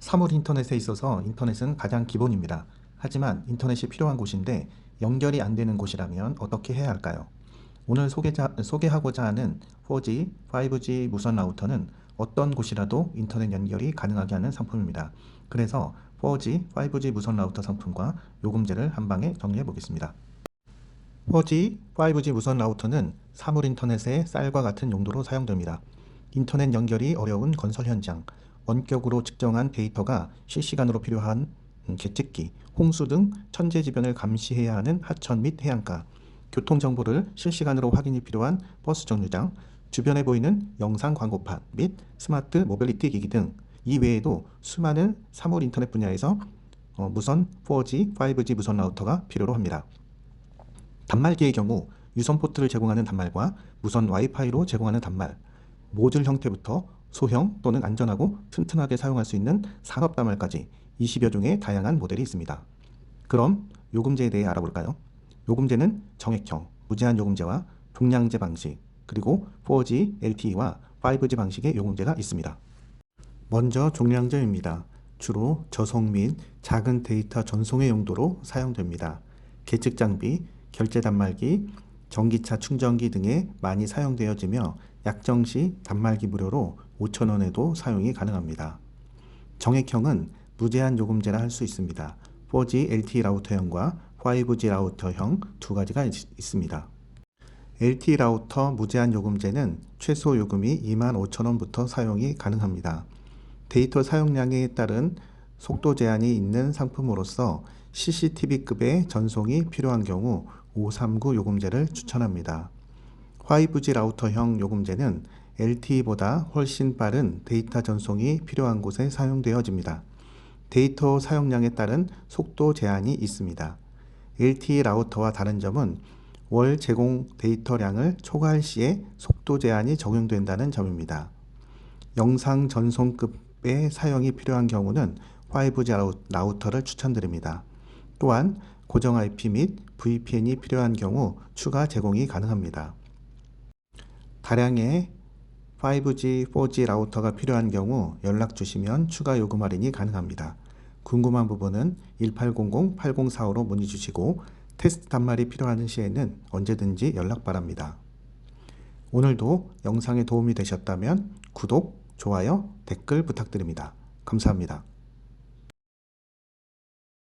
사물 인터넷에 있어서 인터넷은 가장 기본입니다. 하지만 인터넷이 필요한 곳인데 연결이 안 되는 곳이라면 어떻게 해야 할까요? 오늘 소개자, 소개하고자 하는 4G, 5G 무선 라우터는 어떤 곳이라도 인터넷 연결이 가능하게 하는 상품입니다. 그래서 4G, 5G 무선 라우터 상품과 요금제를 한 방에 정리해 보겠습니다. 4G, 5G 무선 라우터는 사물 인터넷의 쌀과 같은 용도로 사용됩니다. 인터넷 연결이 어려운 건설 현장, 원격으로 측정한 데이터가 실시간으로 필요한 음, 계측기, 홍수 등 천재지변을 감시해야 하는 하천 및 해안가, 교통 정보를 실시간으로 확인이 필요한 버스 정류장, 주변에 보이는 영상 광고판 및 스마트 모빌리티 기기 등 이외에도 수많은 사물 인터넷 분야에서 어, 무선 4G, 5G 무선 라우터가 필요로 합니다. 단말기의 경우 유선 포트를 제공하는 단말과 무선 와이파이로 제공하는 단말, 모듈 형태부터 소형 또는 안전하고 튼튼하게 사용할 수 있는 산업 단말까지 20여 종의 다양한 모델이 있습니다. 그럼 요금제에 대해 알아볼까요? 요금제는 정액형, 무제한 요금제와 동량제 방식, 그리고 4G, LTE와 5G 방식의 요금제가 있습니다. 먼저 종량제입니다. 주로 저속 및 작은 데이터 전송의 용도로 사용됩니다. 계측 장비, 결제 단말기, 전기차 충전기 등에 많이 사용되어지며 약정 시 단말기 무료로 5,000원에도 사용이 가능합니다. 정액형은 무제한 요금제라 할 수 있습니다. 4G LTE 라우터형과 5G 라우터형 두 가지가 있, 있습니다. LTE 라우터 무제한 요금제는 최소 요금이 25,000원부터 사용이 가능합니다. 데이터 사용량에 따른 속도 제한이 있는 상품으로서 CCTV급의 전송이 필요한 경우 539 요금제를 추천합니다. 5G 라우터형 요금제는 LTE보다 훨씬 빠른 데이터 전송이 필요한 곳에 사용되어집니다. 데이터 사용량에 따른 속도 제한이 있습니다. LTE 라우터와 다른 점은 월 제공 데이터량을 초과할 시에 속도 제한이 적용된다는 점입니다. 영상 전송급의 사용이 필요한 경우는 5G 라우터를 추천드립니다. 또한 고정 IP 및 VPN이 필요한 경우 추가 제공이 가능합니다. 다량의 5G, 4G 라우터가 필요한 경우 연락 주시면 추가 요금 할인이 가능합니다. 궁금한 부분은 1800-8045로 문의 주시고 테스트 단말이 필요한 시에는 언제든지 연락 바랍니다. 오늘도 영상에 도움이 되셨다면 구독, 좋아요, 댓글 부탁드립니다. 감사합니다.